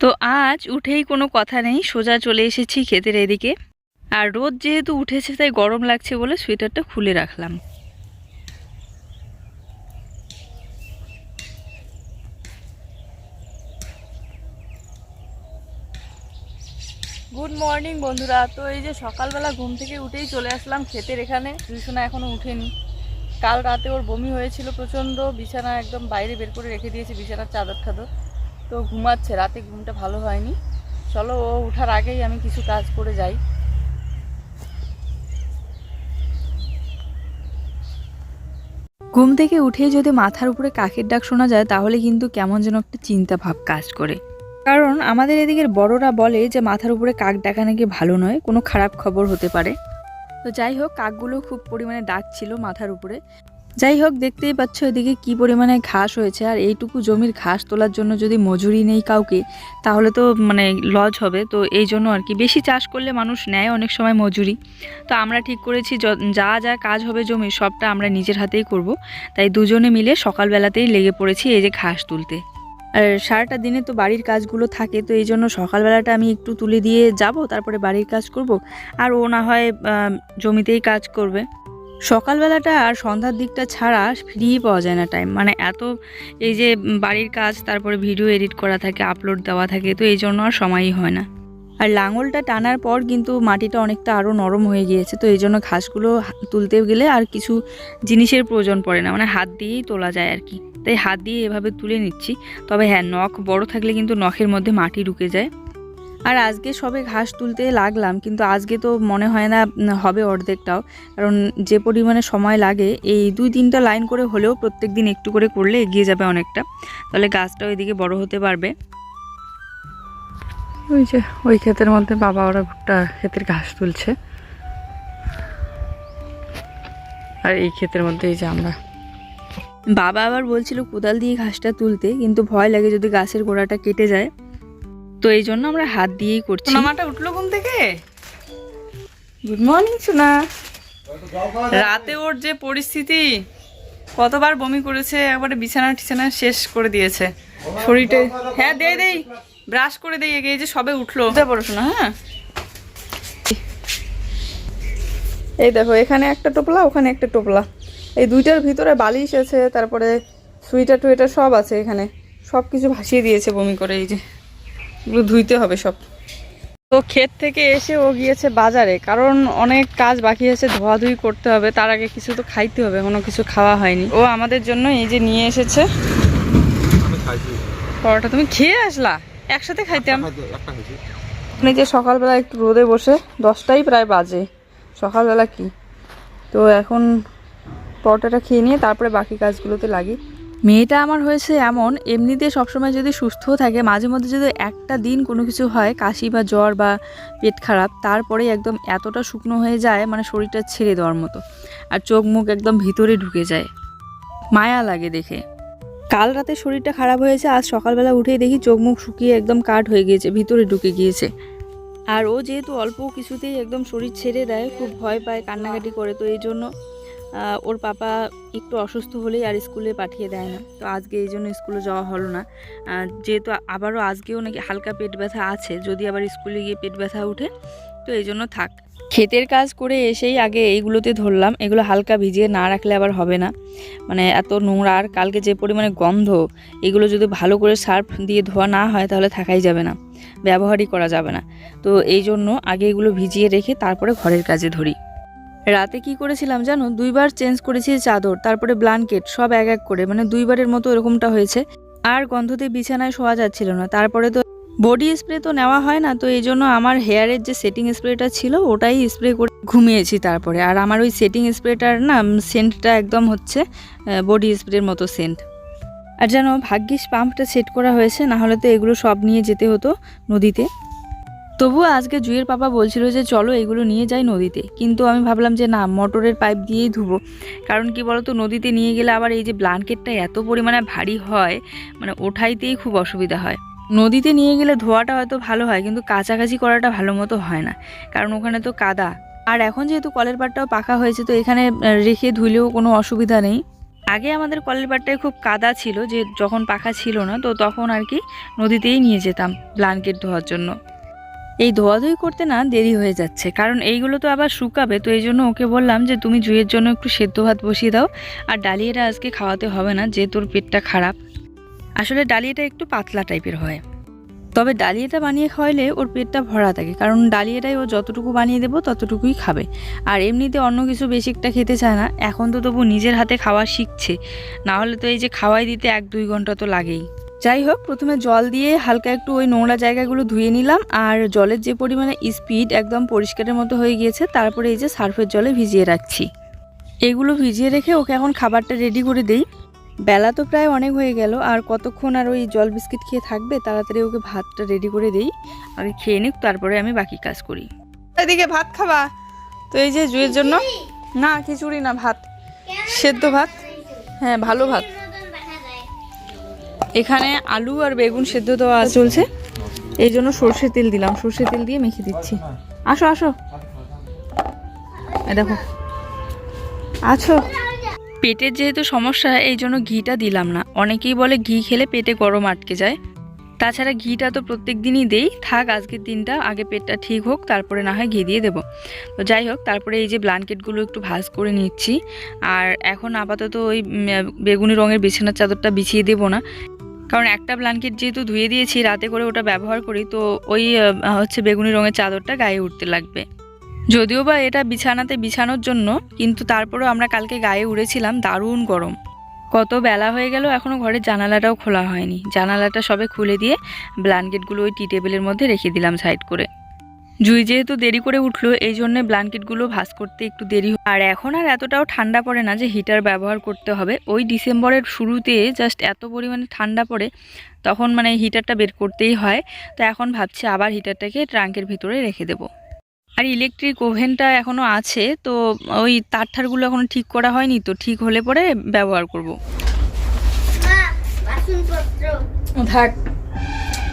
তো আজ উঠেই কোনো কথা নেই, সোজা চলে এসেছি ক্ষেতের এদিকে। আর রোদ যেহেতু উঠেছে, তাই গরম লাগছে বলে সোয়েটারটা খুলে রাখলাম। গুড মর্নিং বন্ধুরা। তো এই যে সকালবেলা ঘুম থেকে উঠেই চলে আসলাম ক্ষেতের এখানে। টিউশনে এখনও উঠেনি। কাল রাতে ওর বমি হয়েছিল প্রচণ্ড। বিছানা একদম বাইরে বের করে রেখে দিয়েছে, বিছানার চাদর টাদর তো ঘুমাচ্ছে, রাতে ঘুমটা ভালো হয়নি। চলো, ও ওঠার আগেই আমি কিছু কাজ করে যাই। ঘুম থেকে উঠেই যদি মাথার উপরে কাকের ডাক শোনা যায়, তাহলে কিন্তু কেমন যেন একটা চিন্তা ভাব কাজ করে। কারণ আমাদের এদিকের বড়রা বলে যে, মাথার উপরে কাক ডাকা নাকি ভালো নয়, কোনো খারাপ খবর হতে পারে। তো যাই হোক, কাকগুলো খুব পরিমাণে ডাক ছিল মাথার উপরে। যাই হোক দেখতেই পাচ্ছ এদিকে কি পরিমাণে ঘাস হয়েছে। আর এইটুকু জমির ঘাস তোলার জন্য যদি মজুরি নেই কাউকে, তাহলে তো মানে লজ হবে। তো এই জন্য আর কি, বেশি চাষ করলে মানুষ নেয় অনেক সময় মজুরি। তো আমরা ঠিক করেছি, য- যা কাজ হবে জমির সবটা আমরা নিজের হাতেই করব। তাই দুজনে মিলে সকালবেলাতেই লেগে পড়েছি এই যে ঘাস তুলতে। আর সারাটা দিনে তো বাড়ির কাজগুলো থাকে, তো এই জন্য সকালবেলাটা আমি একটু তুলে দিয়ে যাব, তারপরে বাড়ির কাজ করব। আর ও না হয় জমিতেই কাজ করবে। সকালবেলাটা আর সন্ধ্যার দিকটা ছাড়া ফ্রি পাওয়া যায় না টাইম মানে এত এই যে বাড়ির কাজ, তারপরে ভিডিও এডিট করা থাকে আপলোড দেওয়া থাকে, তো এই জন্য আর সময়ই হয় না। আর লাঙলটা টানার পর কিন্তু মাটিটা অনেকটা আরও নরম হয়ে গিয়েছে, তো এই জন্য ঘাসগুলো তুলতে গেলে আর কিছু জিনিসের প্রয়োজন পড়ে না। মানে হাত দিয়েই তোলা যায় আর কি। তাই হাত দিয়ে এভাবে তুলে নিচ্ছি। তবে হ্যাঁ নখ বড় থাকলে কিন্তু নখের মধ্যে মাটি ঢুকে যায়। আর আজকে সবে ঘাস তুলতে লাগলাম কিন্তু আজকে তো মনে হয় না হবে অর্ধেকটাও। কারণ যে পরিমাণে সময় লাগে এই দুই তিনটা লাইন করে হলেও প্রত্যেক দিন একটু করে করলে এগিয়ে যাবে অনেকটা। তাহলে গাছটা ওইদিকে বড় হতে পারবে। ওই যে ওই ক্ষেতের মধ্যে বাবা ওরা ভুট্টা ক্ষেতের ঘাস তুলছে। আর এই ক্ষেতের মধ্যে এই যে আমরা। বাবা আবার বলছিল কোদাল দিয়ে ঘাসটা তুলতে কিন্তু ভয় লাগে যদি গাছের গোড়াটা কেটে যায়। তো এই জন্য আমরা হাত দিয়েই করছি। মামাটা উঠল ঘুম থেকে? গুড মর্নিং সোনা। রাতে ওর যে পরিস্থিতি কতবার বমি করেছে একবারে বিছানা টিছানা শেষ করে দিয়েছে। শরীরে হ্যাঁ দে দেই। ব্রাশ করে দেই এই যে সবে উঠল। পড়াশোনা হ্যাঁ। এই দেখো এখানে একটা টোপলা ওখানে একটা টোপলা। এই দুইটার ভিতরে বালিশ আছে তারপরে সুইটার টুইটার সব আছে এখানে। সব কিছু ভাসিয়ে দিয়েছে বমি করে এই যে। এগুলো ধুইতে হবে সব। তো ক্ষেত থেকে এসে ও গিয়েছে বাজারে কারণ অনেক কাজ বাকি আছে ধোয়াধুয়ি করতে হবে তার আগে কিছু তো খাইতে হবে কোনো কিছু খাওয়া হয়নি। ও আমাদের জন্য এই যে নিয়ে এসেছে। পরোটা তুমি খেয়ে আসলা? একসাথে খাইতাম আপনি যে সকালবেলা একটু রোদে বসে দশটাই প্রায় বাজে। সকালবেলা কি? তো এখন পরোটাটা খেয়ে নিয়ে তারপরে বাকি কাজগুলোতে লাগি। মেয়েটা আমার হয়েছে এমন, এমনিতে সবসময় যদি সুস্থ থাকে, মাঝে মধ্যে যদি একটা দিন কোনো কিছু হয়, কাশি বা জ্বর বা পেট খারাপ, তারপরে একদম এতটা শুকনো হয়ে যায় মানে শরীরটা ছেড়ে দেওয়ার মতো। আর চোখ মুখ একদম ভিতরে ঢুকে যায়। মায়া লাগে দেখে। কাল রাতে শরীরটা খারাপ হয়েছে, আজ সকালবেলা উঠেই দেখি চোখ মুখ শুকিয়ে একদম কাঠ হয়ে গিয়েছে, ভিতরে ঢুকে গিয়েছে। আর ও যেহেতু অল্প কিছুতেই একদম শরীর ছেড়ে দেয়, খুব ভয় পায়, কান্নাকাটি করে, তো এই জন্য ওর পাপা একটু অসুস্থ হলেই আর স্কুলে পাঠিয়ে দেয় না। তো আজকে এই জন্য স্কুলে যাওয়া হলো না। যেহেতু আবারও আজকেও নাকি হালকা পেট ব্যথা আছে, যদি আবার স্কুলে গিয়ে পেট ব্যথা উঠে তো এই জন্য থাক। ক্ষেতের কাজ করে এসেই আগে এইগুলোতে ধরলাম, এগুলো হালকা ভিজিয়ে না রাখলে আবার হবে না। মানে এত নোংরা, আর কালকে যে পরিমাণে গন্ধ, এগুলো যদি ভালো করে সার্ফ দিয়ে ধোয়া না হয় তাহলে থাকাই যাবে না, ব্যবহারই করা যাবে না। তো এই জন্য আগে এগুলো ভিজিয়ে রেখে তারপরে ঘরের কাজে ধরি। রাতে কি করেছিলাম জানো? দুইবার চেঞ্জ করেছি চাদর, তারপরে ব্ল্যাঙ্কেট সব এক এক করে মানে দুইবারের মতো এরকমটা হয়েছে। আর গন্ধতে বিছানায় শোয়া যাচ্ছিল না। তারপরে তো বডি স্প্রে তো নেওয়া হয় না, তো এই জন্য আমার হেয়ারের যে সেটিং স্প্রেটা ছিল, ওটাই স্প্রে করে ঘুমিয়েছি তারপরে। আর আমার ওই সেটিং স্প্রেটার না সেন্টটা একদম হচ্ছে বডি স্প্রের মতো সেন্ট আর যেন ভাগ্যিস পাম্পটা সেট করা হয়েছে না হলে তো এগুলো সব নিয়ে যেতে হতো নদীতে। তবুও আজকে জুয়ের পাপা বলছিল যে চলো এগুলো নিয়ে যাই নদীতে। কিন্তু আমি ভাবলাম যে না, মোটরের পাইপ দিয়েই ধুবো। কারণ কি বলতো, নদীতে নিয়ে গেলে আবার এই যে ব্ল্যাঙ্কেটটা এত পরিমাণে ভারী হয় মানে ওঠাইতেই খুব অসুবিধা হয়। নদীতে নিয়ে গেলে ধোয়াটা হয়তো ভালো হয়, কিন্তু কাছাকাছি করাটা ভালো মতো হয় না। কারণ ওখানে তো কাদা। আর এখন যেহেতু কলের পাড়টাও পাকা হয়েছে, তো এখানে রেখে ধুলেও কোনো অসুবিধা নেই। আগে আমাদের কলের পাড়টায় খুব কাদা ছিল, যে যখন পাখা ছিল না, তো তখন আর কি নদীতেই নিয়ে যেতাম ব্লাঙ্কেট ধোয়ার জন্য। এই ধোয়াধুয়ি করতে না দেরি হয়ে যাচ্ছে। কারণ এইগুলো তো আবার শুকাবে। তো এই জন্য ওকে বললাম যে, তুমি জুয়ের জন্য একটু সেদ্ধ ভাত বসিয়ে দাও। আর ডালিয়াটা আজকে খাওয়াতে হবে না, যে তোর পেটটা খারাপ। আসলে ডালিয়াটা একটু পাতলা টাইপের হয়। তবে ডালিয়াটা বানিয়ে খাওয়াইলে ওর পেটটা ভরা থাকে। কারণ ডালিয়াটাই ও যতটুকু বানিয়ে দেবো, ততটুকুই খাবে। আর এমনিতে অন্য কিছু বেশি একটা খেতে চায় না। এখন তো তবু নিজের হাতে খাওয়া শিখছে। না হলে তো এই যে খাওয়াই দিতে এক দুই ঘণ্টা তো লাগেই। যাই হোক প্রথমে জল দিয়ে হালকা একটু ওই নোংরা জায়গাগুলো ধুয়ে নিলাম আর জলের যে পরিমাণে স্পিড একদম পরিষ্কারের মতো হয়ে গিয়েছে তারপরে এই যে সার্ফের জলে ভিজিয়ে রাখছি। এগুলো ভিজিয়ে রেখে ওকে এখন খাবারটা রেডি করে দেই। বেলা তো প্রায় অনেক হয়ে গেল আর কতক্ষণ আর ওই জল বিস্কিট খেয়ে থাকবে তাড়াতাড়ি ওকে ভাতটা রেডি করে দেই আগে খেয়ে নিক তারপরে আমি বাকি কাজ করি। এদিকে ভাত খাবা? তো এই যে জুয়ের জন্য? না খিচুড়ি না ভাত। সেদ্ধ ভাত? হ্যাঁ ভালো ভাত। এখানে আলু আর বেগুন সেদ্ধ দেওয়া চলছে। এই জন্য সর্ষে তেল দিলাম। সর্ষে তেল দিয়ে মেখে দিচ্ছি। আসো আসো। দেখো। আছো? পেটের যেহেতু সমস্যা, এই জন্য ঘিটা দিলাম না। অনেকেই বলে ঘি খেলে পেটে গরম আটকে যায়। তাছাড়া ঘিটা তো প্রত্যেক দিনই দেই। থাক, আজকের দিনটা। আগে পেটটা ঠিক হোক, তারপরে না হয় ঘি দিয়ে দেবো। তো যাই হোক, তারপরে এই যে ব্ল্যাঙ্কেটগুলো একটু ভাজ করে নিচ্ছি। আর এখন আপাতত ওই বেগুনি রঙের বিছানার চাদরটা বিছিয়ে দেবো না। কারণ একটা ব্ল্যাঙ্কেট যেহেতু ধুয়ে দিয়েছি, রাতে করে ওটা ব্যবহার করি, তো ওই হচ্ছে বেগুনি রঙের চাদরটা গায়ে উঠতে লাগবে। যদিও বা এটা বিছানাতে বিছানোর জন্য, কিন্তু তারপরেও আমরা কালকে গায়ে উড়েছিলাম, দারুণ গরম। কত বেলা হয়ে গেল এখনও ঘরের জানালাটাও খোলা হয়নি। জানালাটা সবে খুলে দিয়ে ব্ল্যাঙ্কেটগুলো ওই টি টেবিলের মধ্যে রেখে দিলাম সাইড করে। জুই যেহেতু দেরি করে উঠল এই জন্যে ব্ল্যাঙ্কেটগুলো ভাঁজ করতে একটু দেরি হয়। আর এখন আর এতটাও ঠান্ডা পড়ে না যে হিটার ব্যবহার করতে হবে ওই ডিসেম্বরের শুরুতে জাস্ট এত পরিমাণে ঠান্ডা পড়ে তখন মানে হিটারটা বের করতেই হয় তো এখন ভাবছি আবার হিটারটাকে ট্রাঙ্কের ভিতরে রেখে দেবো আর ইলেকট্রিক ওভেনটা এখনও আছে তো ওই তার ঠারগুলো এখনও ঠিক করা হয়নি তো ঠিক হলে পরে ব্যবহার করব। থাক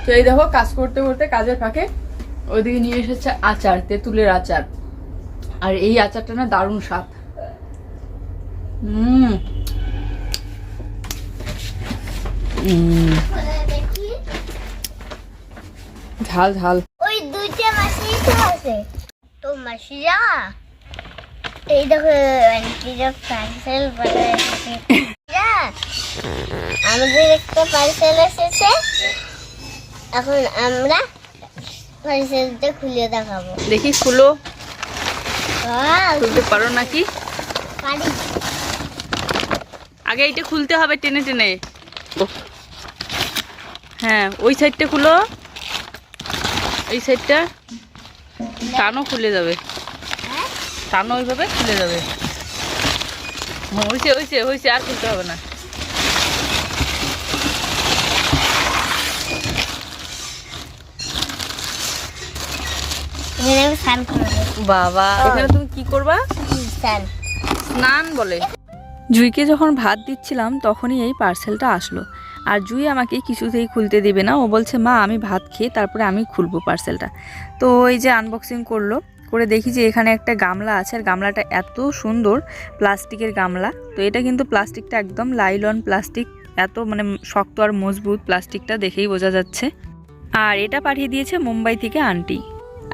তো এই দেখো কাজ করতে করতে কাজের ফাঁকে ওইদিকে নিয়ে এসেছে আচার, তেঁতুলের আচার। আর এই আচারটা না দারুণ স্বাদ। ঝাল ঝাল। ওই দুইটা মাসি আছে। তো মাসিরা, এই দেখো, আন্টিরা পার্সেল আমাদের একটা পার্সেল এসেছে। এখন আমরা পার্সেলটা খুলে দেখাবো। দেখি খুলো। খুলতে পারো নাকি? পারি। আগে এইটা খুলতে হবে টেনে টেনে। হ্যাঁ ওই সাইডটা খুলো। এই সাইডটা টানো খুলে যাবে। টানো ওইভাবে খুলে যাবে। হ্যাঁ, হয়েছে হয়েছে হয়েছে আর খুলতে হবে না। এখানে আমি স্নান করব বাবা। এখানে তুমি কি করবা? স্নান। স্নান বলে। জুইকে যখন ভাত দিচ্ছিলাম তখনই এই পার্সেলটা আসলো। আর জুই আমাকে কিছুতেই খুলতে দেবে না। ও বলছে মা আমি ভাত খেয়ে তারপরে আমি খুলবো পার্সেলটা। তো এই যে আনবক্সিং করল। করে দেখি যে এখানে একটা গামলা আছে। আর গামলাটা এত সুন্দর প্লাস্টিকের গামলা। তো এটা কিন্তু প্লাস্টিকটা একদম লাইলন প্লাস্টিক। এত মানে শক্ত আর মজবুত প্লাস্টিকটা দেখেই বোঝা যাচ্ছে। আর এটা পাঠিয়ে দিয়েছে মুম্বাই থেকে আন্টি।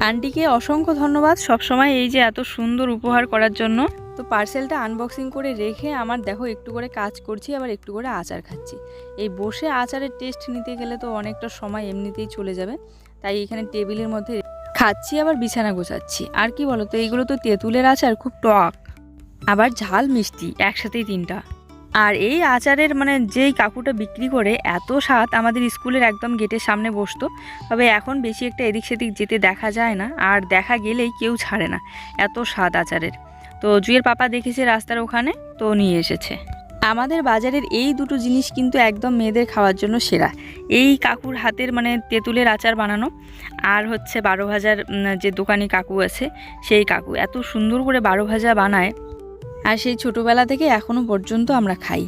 আন্টিকে অসংখ্য ধন্যবাদ। সবসময় এই যে এত সুন্দর উপহার করার জন্য। তো পার্সেলটা আনবক্সিং করে রেখে আমার দেখো একটু করে কাজ করছি, আবার একটু করে আচার খাচ্ছি। এই বসে আচারের টেস্ট নিতে গেলে তো অনেকটা সময় এমনিতেই চলে যাবে। তাই এখানে টেবিলের মধ্যে খাচ্ছি, আবার বিছানা গোছাচ্ছি। আর কি বলো তো এইগুলো তো তেঁতুলের আচার, খুব টক আবার ঝাল মিষ্টি, একসাথেই তিনটা। আর এই আচারের মানে যেই কাকুটা বিক্রি করে এত স্বাদ আমাদের স্কুলের একদম গেটের সামনে বসতো, তবে এখন বেশি একটা এদিক সেদিক যেতে দেখা যায় না, আর দেখা গেলেই কেউ ছাড়ে না এত স্বাদ আচারের। তো জুয়ের পাপা দেখেছে রাস্তার ওখানে, তো নিয়ে এসেছে। আমাদের বাজারের এই দুটো জিনিস কিন্তু একদম মেয়েদের খাওয়ার জন্য সেরা। এই কাকুর হাতের মানে তেঁতুলের আচার বানানো, আর হচ্ছে বারো ভাজার যে দোকানি কাকু আছে, সেই কাকু এত সুন্দর করে বারো ভাজা বানায় আর সেই ছোটোবেলা থেকে এখনও পর্যন্ত আমরা খাই।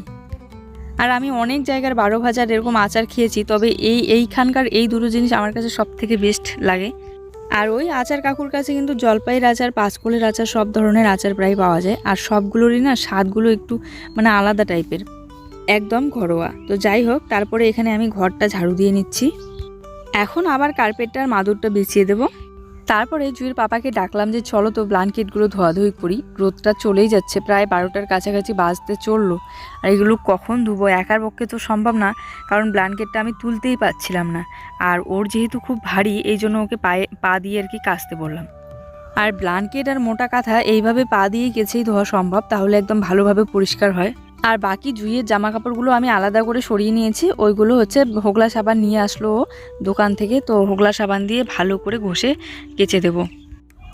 আর আমি অনেক জায়গার বারো ভাজার এরকম আচার খেয়েছি, তবে এই এইখানকার এই দুটো জিনিস আমার কাছে সব থেকে বেস্ট লাগে। আর ওই আচার কাকুর কাছে কিন্তু জলপাইয়ের আচার, পাঁচকলের আচার সব ধরনের আচার প্রায় পাওয়া যায়। আর সবগুলোরই না স্বাদগুলো একটু মানে আলাদা টাইপের, একদম ঘরোয়া। তো যাই হোক, তারপরে এখানে আমি ঘরটা ঝাড়ু দিয়ে নিচ্ছি। এখন আবার কার্পেটটার মাদুরটা বিছিয়ে দেবো। তারপরে জুইয়ের পাপাকে ডাকলাম যে, চলো তো ব্লাঙ্কেটগুলো ধোয়াধুয়ি করি। রোদটা চলেই যাচ্ছে, প্রায় বারোটার কাছাকাছি বাজতে চলল। আর এগুলো কখন ধুবো? একার পক্ষে তো সম্ভব না, কারণ ব্ল্যাঙ্কেটটা আমি তুলতেই পাচ্ছিলাম না। আর ওর যেহেতু খুব ভারী, এই জন্য ওকে পায়ে, পা দিয়ে আর কি কাচতে বললাম। আর ব্ল্যাঙ্কেট আর মোটা কাঁথা এইভাবে পা দিয়ে গেছেই ধোয়া সম্ভব, তাহলে একদম ভালোভাবে পরিষ্কার হয়। আর বাকি জুইয়ের জামা কাপড়গুলো আমি আলাদা করে সরিয়ে নিয়েছি। ওইগুলো হচ্ছে হোগলা সাবান নিয়ে আসলো দোকান থেকে। তো হোগলা সাবান দিয়ে ভালো করে ঘষে কেচে দেবো।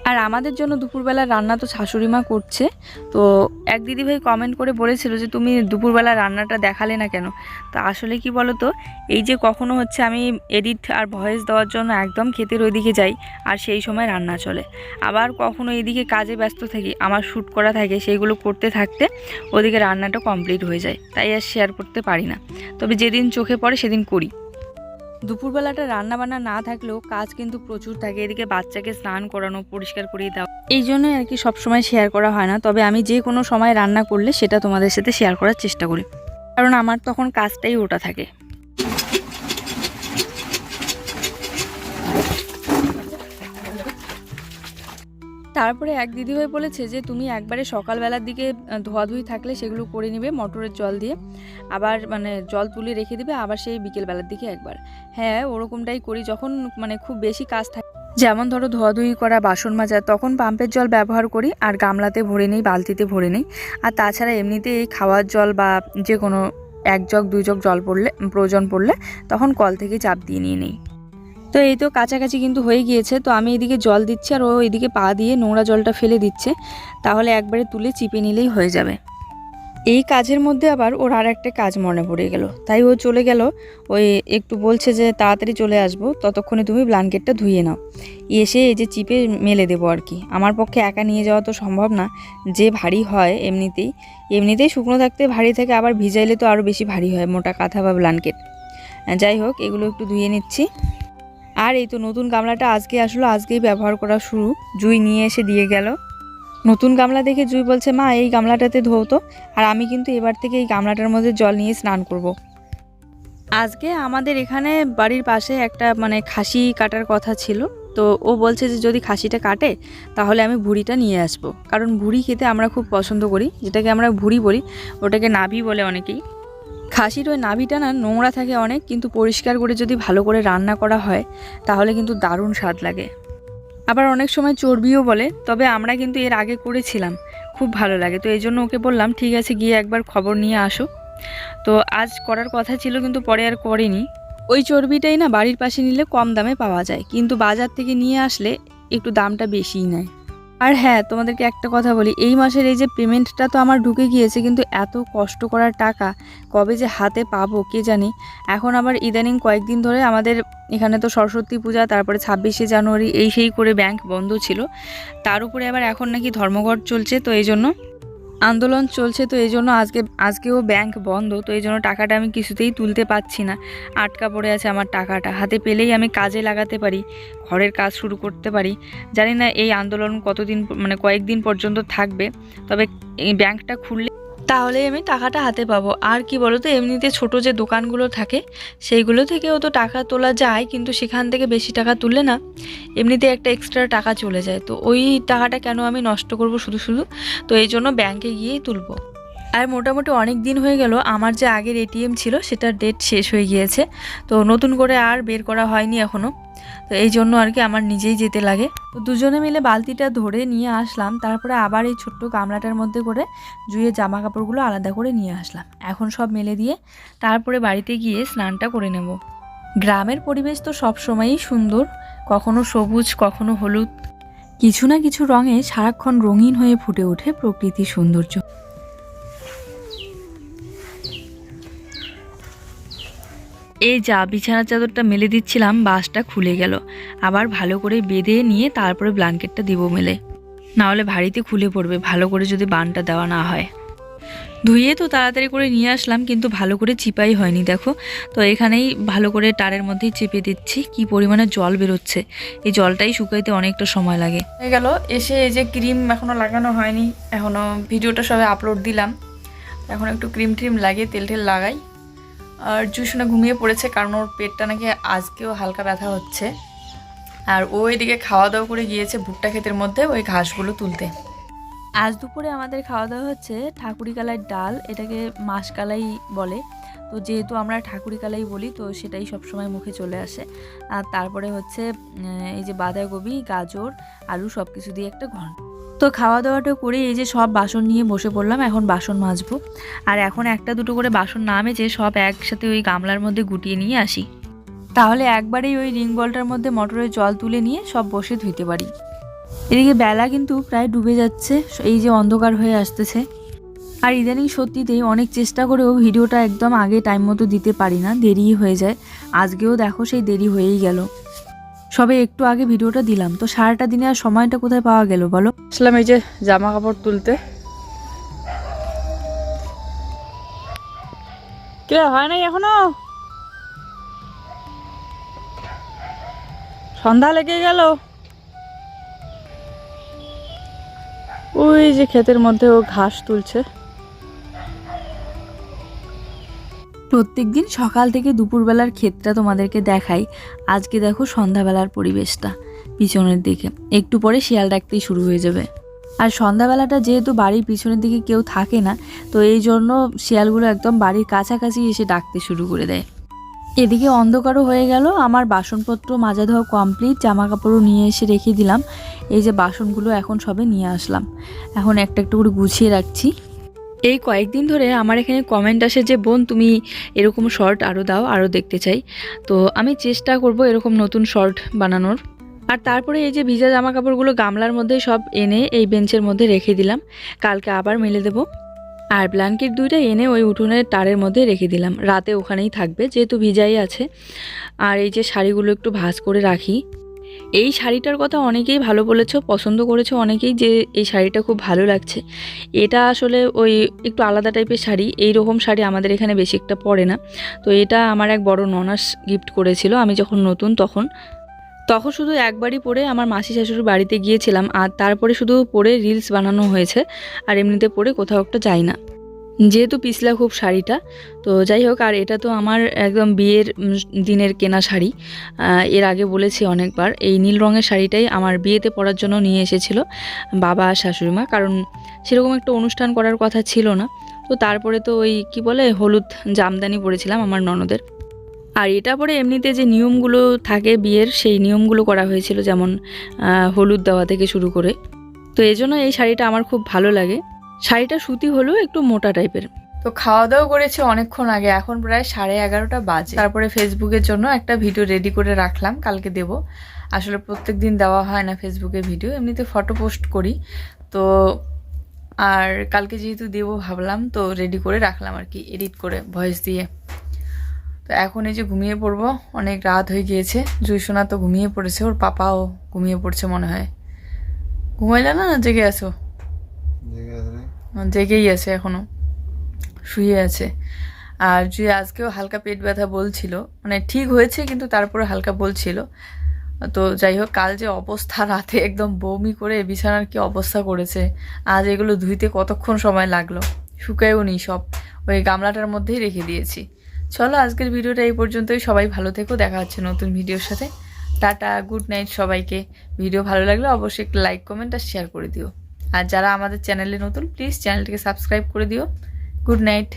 আর আমাদের জন্য দুপুরবেলা রান্না তো শাশুড়ি মা করছে, তো এক দিদিভাই কমেন্ট করে বলেছিল যে, তুমি দুপুরবেলা রান্নাটা দেখালে না কেন? তো আসলে কি বলো তো এই যে কখনো হচ্ছে আমি এডিট আর ভয়েস দেওয়ার জন্য একদম ক্ষেতের ওইদিকে যাই, আর সেই সময় রান্না চলে। আবার কখনো এদিকে কাজে ব্যস্ত থাকি, আমার শ্যুট করা থাকে, সেইগুলো করতে থাকতে ওদিকে রান্নাটা কমপ্লিট হয়ে যায়। তাই আর শেয়ার করতে পারি না। তবে যেদিন চোখে পড়ে সেদিন করি। দুপুরবেলাটা রান্না বান্না না থাকলেও কাজ কিন্তু প্রচুর থাকে। এদিকে বাচ্চাকে স্নান করানো পরিষ্কার করিয়ে দেওয়া। এই জন্যই আর কি সবসময় শেয়ার করা হয় না। তবে আমি যে কোনো সময় রান্না করলে সেটা তোমাদের সাথে শেয়ার করার চেষ্টা করি। কারণ আমার তখন কাজটাই ওটা থাকে। তারপরে এক দিদিভাই বলেছে যে তুমি একবারে সকালবেলার দিকে আহ, ধোয়াধুয়ি থাকলে সেগুলো করে নিবে মোটরের জল দিয়ে। আবার মানে জল তুলে রেখে দিবে আবার সেই বিকেলবেলার দিকে একবার। হ্যাঁ ওরকমটাই করি যখন মানে খুব বেশি কাজ থাকে। যেমন ধরো ধোয়াধুয়ি করা, বাসন মাজা, তখন পাম্পের জল ব্যবহার করি আর গামলাতে ভরে নেই, বালতিতে ভরে নেই। আর তাছাড়া এমনিতে এই খাওয়ার জল বা যে কোনো এক জগ, দুই জগ জল পড়লে, প্রয়োজন পড়লে তখন কল থেকে চাপ দিয়ে নিয়ে নেই। তো এই তো কাছাকাছি কিন্তু হয়ে গিয়েছে, তো আমি এদিকে জল দিচ্ছি আর ও এদিকে পা দিয়ে নোংরা জলটা ফেলে দিচ্ছে। তাহলে একবারে তুলে চিপে নিলেই হয়ে যাবে। এই কাজের মধ্যে আবার ওর আর একটা কাজ মনে পড়ে গেল। তাই ও চলে গেল। ওই একটু বলছে যে তাড়াতাড়ি চলে আসব, ততক্ষণে তুমি ব্ল্যাঙ্কেটটা ধুয়ে নাও। এসে এই যে চিপে মেলে দেবো আর কি। আমার পক্ষে একা নিয়ে যাওয়া তো সম্ভব না। যে ভারী হয় এমনিতেই। এমনিতেই শুকনো থাকতে ভারী থাকে আবার ভিজাইলে তো আরও বেশি ভারী হয়, মোটা কাঁথা বা ব্ল্যাঙ্কেট। যাই হোক, এগুলো একটু ধুয়ে নিচ্ছি। আর এই তো নতুন গামলাটা আজকে আসলো, আজকেই ব্যবহার করা শুরু। জুই নিয়ে এসে দিয়ে গেল। নতুন গামলা দেখে জুই বলছে, মা, এই গামলাটাতে ধোতো আর আমি কিন্তু এবার থেকে এই গামলাটার মধ্যে জল নিয়ে স্নান করব। আজকে আমাদের এখানে বাড়ির পাশে একটা মানে খাসি কাটার কথা ছিল। তো ও বলছে যে, যদি খাসিটা কাটে, তাহলে আমি ভুড়িটা নিয়ে আসব। কারণ ভুড়ি খেতে আমরা খুব পছন্দ করি, যেটাকে আমরা ভুড়ি বলি, ওটাকে নাভি বলে অনেকেই। খাসির ওই নাভিটা না, নোংরা থাকে অনেক, কিন্তু পরিষ্কার করে যদি ভালো করে রান্না করা হয়, তাহলে কিন্তু দারুণ স্বাদ লাগে। আবার অনেক সময় চর্বিও বলে, তবে আমরা কিন্তু এর আগে করেছিলাম। খুব ভালো লাগে। তো এই জন্য ওকে বললাম, ঠিক আছে, গিয়ে একবার খবর নিয়ে আসো। তো আজ করার কথা ছিল, কিন্তু পরে আর করেনি। ওই চর্বিটাই না বাড়ির পাশে নিলে কম দামে পাওয়া যায়। কিন্তু বাজার থেকে নিয়ে আসলে একটু দামটা বেশিই নেয়। আর হ্যাঁ তোমাদেরকে একটা কথা বলি। এই মাসের এই যে পেমেন্টটা তো আমার ঢুকে গিয়েছে, কিন্তু এত কষ্ট করার টাকা কবে যে হাতে পাবো কে জানি? এখন আবার ইদানিং কয়েকদিন ধরে আমাদের এখানে তো সরস্বতী পূজা, তারপরে ছাব্বিশে জানুয়ারি, এই সেই করে ব্যাংক বন্ধ ছিল। তার উপরে আবার এখন নাকি ধর্মঘট চলছে, তো এই জন্য আন্দোলন চলছে, তো এই জন্য আজকে, আজকেও ব্যাংক বন্ধ, তো এই জন্য টাকাটা আমি কিছুতেই তুলতে পারছি না। আটকা পড়ে আছে আমার টাকাটা। হাতে পেলেই আমি কাজে লাগাতে পারি, ঘরের কাজ শুরু করতে পারি। জানি না এই আন্দোলন কতদিন মানে কয়েকদিন পর্যন্ত থাকবে, তবে এই ব্যাংকটা খুললে তাহলে আমি টাকাটা হাতে পাবো। আর কি বলো তো এমনিতে ছোট যে দোকানগুলো থাকে, সেইগুলো থেকেও তো টাকা তোলা যায়, কিন্তু সেখান থেকে বেশি টাকা তুললে না, এমনিতে একটা এক্সট্রা টাকা চলে যায়। তো ওই টাকাটা কেন আমি নষ্ট করব শুধু শুধু? তো এই জন্য ব্যাংকে গিয়েই তুলবো। আর মোটামুটি অনেক দিন হয়ে গেল, আমার যে আগের এটিএম ছিল, সেটার ডেট শেষ হয়ে গিয়েছে। তো নতুন করে আর বের করা হয়নি এখনও তো এই জন্য আর কি আমার নিজেই যেতে লাগে। তো দুজনে মিলে বালতিটা ধরে নিয়ে আসলাম, তারপরে আবার এই ছোট্ট গামলাটার মধ্যে করে জুয়ে জামা কাপড়গুলো আলাদা করে নিয়ে আসলাম। এখন সব মেলে দিয়ে তারপরে বাড়িতে গিয়ে স্নানটা করে নেব। গ্রামের পরিবেশ তো সব সময়ই সুন্দর, কখনো সবুজ, কখনো হলুদ। কিছু না কিছু রঙে সারাক্ষণ রঙিন হয়ে ফুটে ওঠে প্রকৃতির সৌন্দর্য। এই যা বিছানার চাদরটা মেলে দিচ্ছিলাম, বাসটা খুলে গেল। আবার ভালো করে বেঁধে নিয়ে তারপরে ব্ল্যাঙ্কেটটা দিব মেলে। না হলে ভারীতে খুলে পড়বে, ভালো করে যদি বানটা দেওয়া না হয়। ধুয়ে তো তাড়াতাড়ি করে নিয়ে আসলাম, কিন্তু ভালো করে চিপাই হয়নি, দেখো। তো এখানেই ভালো করে টারের মধ্যেই চেপে দিচ্ছি, কি পরিমাণে জল বেরোচ্ছে। এই জলটাই শুকাইতে অনেকটা সময় লাগে। হয়ে গেল, এসে এই যে ক্রিম এখনও লাগানো হয়নি এখনও ভিডিওটা সবে আপলোড দিলাম। এখন একটু ক্রিম ট্রিম লাগিয়ে তেল টেল লাগাই। আর জুসুনা ঘুমিয়ে পড়েছে কারণ ওর পেটটা নাকি আজকেও হালকা ব্যথা হচ্ছে। আর ও এদিকে খাওয়া দাওয়া করে গিয়েছে ভুট্টা ক্ষেতের মধ্যে ওই ঘাসগুলো তুলতে। আজ দুপুরে আমাদের খাওয়া দাওয়া হচ্ছে ঠাকুরি কালাই ডাল, এটাকে মাসকালাই বলে। তো যেহেতু আমরা ঠাকুরি কালাই বলি, তো সেটাই সবসময় মুখে চলে আসে। আর তারপরে হচ্ছে এই যে বাঁধাকপি, গাজর, আলু সব কিছু দিয়ে একটা ঘন তো খাওয়া দাওয়াটা করে এই যে সব বাসন নিয়ে বসে পড়লাম, এখন বাসন মাজবো। আর এখন একটা দুটো করে বাসন না মেজে সব একসাথে ওই গামলার মধ্যে গুটিয়ে নিয়ে আসি। তাহলে একবারেই ওই রিং বলটার মধ্যে মটরের জল তুলে নিয়ে সব বসে ধুইতে পারি। এদিকে বেলা কিন্তু প্রায় ডুবে যাচ্ছে, এই যে অন্ধকার হয়ে আসতেছে। আর ইদানিং সত্যিতেই অনেক চেষ্টা করেও ভিডিওটা একদম আগে টাইম মতো দিতে পারি না দেরি হয়ে যায়। আজকেও দেখো সেই দেরি হয়েই গেল। সবে একটু আগে ভিডিওটা দিলাম। তো সারাটা দিনে আর সময়টা কোথায় পাওয়া গেল বলো? আসলাম এই যে জামা কাপড় তুলতে। কে, হয় নাই এখনও? সন্ধ্যা লেগে গেল। ওই যে ক্ষেতের মধ্যে ও ঘাস তুলছে। প্রত্যেক দিন সকাল থেকে দুপুরবেলার ক্ষেতটা তোমাদেরকে দেখাই। আজকে দেখো সন্ধ্যাবেলার পরিবেশটা পিছনের দিকে। একটু পরে শিয়াল ডাকতেই শুরু হয়ে যাবে। আর সন্ধ্যাবেলাটা যেহেতু বাড়ির পিছনের দিকে কেউ থাকে না, তো এই জন্য শিয়ালগুলো একদম বাড়ির কাছাকাছি এসে ডাকতে শুরু করে দেয়। এদিকে অন্ধকারও হয়ে গেল, আমার বাসনপত্র মাজা ধোয়া কমপ্লিট জামা কাপড়ও নিয়ে এসে রেখে দিলাম। এই যে বাসনগুলো এখন সবে নিয়ে আসলাম। এখন একটা একটু করে গুছিয়ে রাখছি। এই কয়েকদিন ধরে আমার এখানে কমেন্ট আসে যে, বোন, তুমি এরকম শর্ট আরও দাও আরও দেখতে চাই। তো আমি চেষ্টা করব এরকম নতুন শর্ট বানানোর। আর তারপরে এই যে ভিজা জামা কাপড়গুলো গামলার মধ্যে সব এনে এই বেঞ্চের মধ্যে রেখে দিলাম। কালকে আবার মেলে দেবো। আর ব্ল্যাঙ্কেট দুইটা এনে ওই উঠোনের তারের মধ্যে রেখে দিলাম। রাতে ওখানেই থাকবে, যেহেতু ভিজাই আছে। আর এই যে শাড়িগুলো একটু ভাঁজ করে রাখি। এই শাড়িটার কথা অনেকেই ভালো বলেছ, পছন্দ করেছ, অনেকেই যে এই শাড়িটা খুব ভালো লাগছে। এটা আসলে ওই একটু আলাদা টাইপের শাড়ি এই রকম শাড়ি আমাদের এখানে বেশি একটা পরে না। তো এটা আমার এক বড় ননাস গিফট করেছিল, আমি যখন নতুন তখন। তখন শুধু একবারই পরে আমার মাসি শাশুড়ির বাড়িতে গিয়েছিলাম, আর তারপরে শুধু পরে রিলস বানানো হয়েছে, আর এমনিতে পরে কোথাও একটা যাই না। যেহেতু পিছলা খুব শাড়িটা, তো যাই হোক, আর এটা তো আমার একদম বিয়ের দিনের কেনা শাড়ি। এর আগে বলেছি অনেকবার, এই নীল রঙের শাড়িটাই আমার বিয়েতে পরার জন্য নিয়ে এসেছিল বাবা আর শাশুড়ি মা কারণ সেরকম একটা অনুষ্ঠান করার কথা ছিল না। তো তারপরে তো ওই কি বলে, হলুদ জামদানি পরেছিলাম আমার ননদের। আর এটা পরে এমনিতে যে নিয়মগুলো থাকে বিয়ের, সেই নিয়মগুলো করা হয়েছিল, যেমন হলুদ দেওয়া থেকে শুরু করে। তো এই জন্য এই শাড়িটা আমার খুব ভালো লাগে। শাড়িটা সুতি হলেও একটু মোটা টাইপের। তো খাওয়া দাওয়া করেছি অনেকক্ষণ আগে, এখন প্রায় সাড়ে এগারোটা বাজে। তারপরে ফেসবুকের জন্য একটা ভিডিও রেডি করে রাখলাম, কালকে দেব। আসলে প্রত্যেক দিন দেওয়া হয় না ফেসবুকে ভিডিও, এমনিতে ফটো পোস্ট করি। তো আর কালকে যেহেতু দেবো ভাবলাম, তো রেডি করে রাখলাম আর কি এডিট করে ভয়েস দিয়ে। তো এখন এই যে ঘুমিয়ে পড়ব, অনেক রাত হয়ে গিয়েছে। জুইসোনা তো ঘুমিয়ে পড়েছে, ওর পাপাও ঘুমিয়ে পড়ছে মনে হয়। ঘুমাইলে না জেগে আছো? জেগেই আছে এখনও। শুয়ে আছে। আর জুই আজকেও হালকা পেট ব্যথা বলছিল মানে ঠিক হয়েছে কিন্তু তারপরে হালকা বলছিল। তো যাই হোক, কাল যে অবস্থা রাতে একদম বমি করে বিছানার কি অবস্থা করেছে, আজ এগুলো ধুইতে কতক্ষণ সময় লাগল শুকায়ও নি সব। ওই গামলাটার মধ্যেই রেখে দিয়েছি। চলো আজকের ভিডিওটা এই পর্যন্তই। সবাই ভালো থেকো, দেখা হচ্ছে নতুন ভিডিওর সাথে। টাটা, গুড নাইট সবাইকে। ভিডিও ভালো লাগলে অবশ্যই একটা লাইক, কমেন্ট আর শেয়ার করে দিও। আর যারা আমাদের চ্যানেলে নতুন প্লিজ চ্যানেলটিকে সাবস্ক্রাইব করে দিও। Good night